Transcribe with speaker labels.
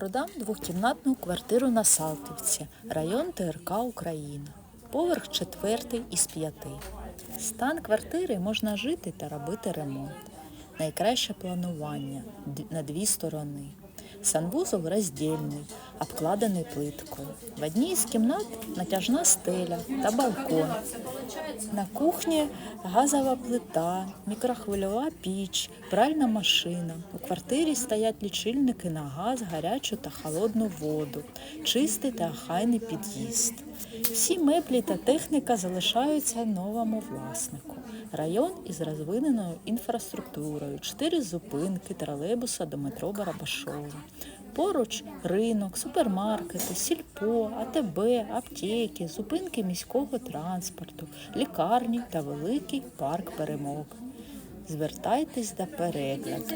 Speaker 1: Продам двохкімнатну квартиру на Салтівці, район ТРК Україна. Поверх четвертий із п'яти. Стан квартири можна жити та робити ремонт. Найкраще планування на дві сторони. Санвузол роздільний, обкладений плиткою. В одній з кімнат натяжна стеля та балкон. На кухні газова плита, мікрохвильова піч, пральна машина. У квартирі стоять лічильники на газ, гарячу та холодну воду, чистий та охайний під'їзд. Всі меблі та техніка залишаються новому власнику. Район із розвиненою інфраструктурою, чотири зупинки, тролейбуса до метро Барабашова. Поруч ринок, супермаркети, сільпо, АТБ, аптеки, зупинки міського транспорту, лікарні та великий парк перемог. Звертайтесь до перегляду.